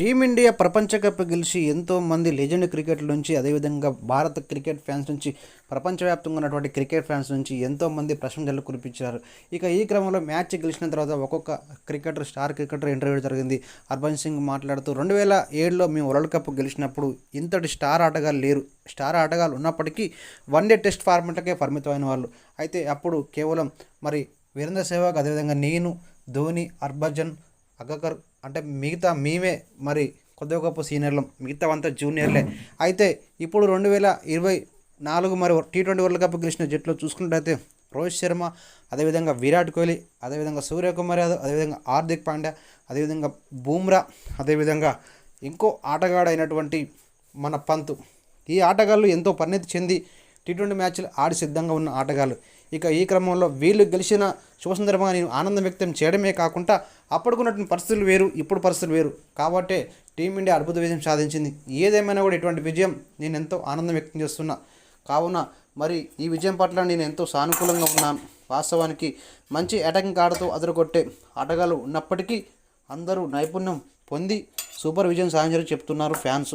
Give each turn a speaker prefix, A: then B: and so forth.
A: Team India ప్రపంచ cup గెలిచి ఎంతోమంది లెజెండ్ క్రికెట్ నుంచి అదేవిధంగా భారత క్రికెట్ ఫ్యాన్స్ నుంచి ప్రపంచవ్యాప్తంగా ఉన్నటువంటి క్రికెట్ ఫ్యాన్స్ నుంచి ఎంతోమంది ప్రశంసలు కురిపించారు. ఇక ఈ క్రమంలో మ్యాచ్ గెలిచిన తర్వాత ఒక్కొక్క క్రికెటర్ స్టార్ క్రికెటర్ ఇంటర్వ్యూ జరిగింది. హర్భన్ సింగ్ మాట్లాడుతూ రెండు వేల ఏడులో మేము వరల్డ్ కప్ గెలిచినప్పుడు ఇంతటి స్టార్ ఆటగాళ్ళు లేరు. స్టార్ ఆటగాళ్ళు ఉన్నప్పటికీ వన్ డే టెస్ట్ ఫార్మెట్లకే పరిమితమైన వాళ్ళు. అయితే అప్పుడు కేవలం మరి వీరేంద్ర సెహ్వాగ్ అదేవిధంగా నేను ధోని హర్భజన్ అగకర్ అంటే మిగతా మేమే మరి కొద్దిగా గొప్ప సీనియర్లు మిగతా అంతా జూనియర్లే. అయితే ఇప్పుడు రెండు వేల ఇరవై నాలుగు మరి టీ ట్వంటీ వరల్డ్ కప్ గెలిచిన జట్టులో చూసుకున్నట్లయితే రోహిత్ శర్మ అదేవిధంగా విరాట్ కోహ్లీ అదేవిధంగా సూర్యకుమార్ యాదవ్ అదేవిధంగా హార్దిక్ పాండ్యా అదేవిధంగా బూమ్రా అదేవిధంగా ఇంకో ఆటగాడైనటువంటి మన పంతు. ఈ ఆటగాళ్ళు ఎంతో పరిణితి చెంది టీ ట్వంటీ మ్యాచ్లు ఆడి సిద్ధంగా ఉన్న ఆటగాళ్ళు. ఇక ఈ క్రమంలో వీళ్ళు గెలిచిన శుభ సందర్భంగా నేను ఆనందం వ్యక్తం చేయడమే కాకుండా అప్పటికున్నటువంటి పరిస్థితులు వేరు ఇప్పుడు పరిస్థితులు వేరు. కాబట్టే టీమిండియా అద్భుత విజయం సాధించింది. ఏదేమైనా కూడా ఇటువంటి విజయం నేను ఎంతో ఆనందం వ్యక్తం చేస్తున్నా. కావున మరి ఈ విజయం పట్ల నేను ఎంతో సానుకూలంగా ఉన్నాను వాస్తవానికి మంచి అటాకింగ్ ఆడుతూ అదరగొట్టే ఆటగాళ్ళు ఉన్నప్పటికీ అందరూ నైపుణ్యం పొంది సూపర్ విజయం సాధించారని చెప్తున్నారు ఫ్యాన్స్.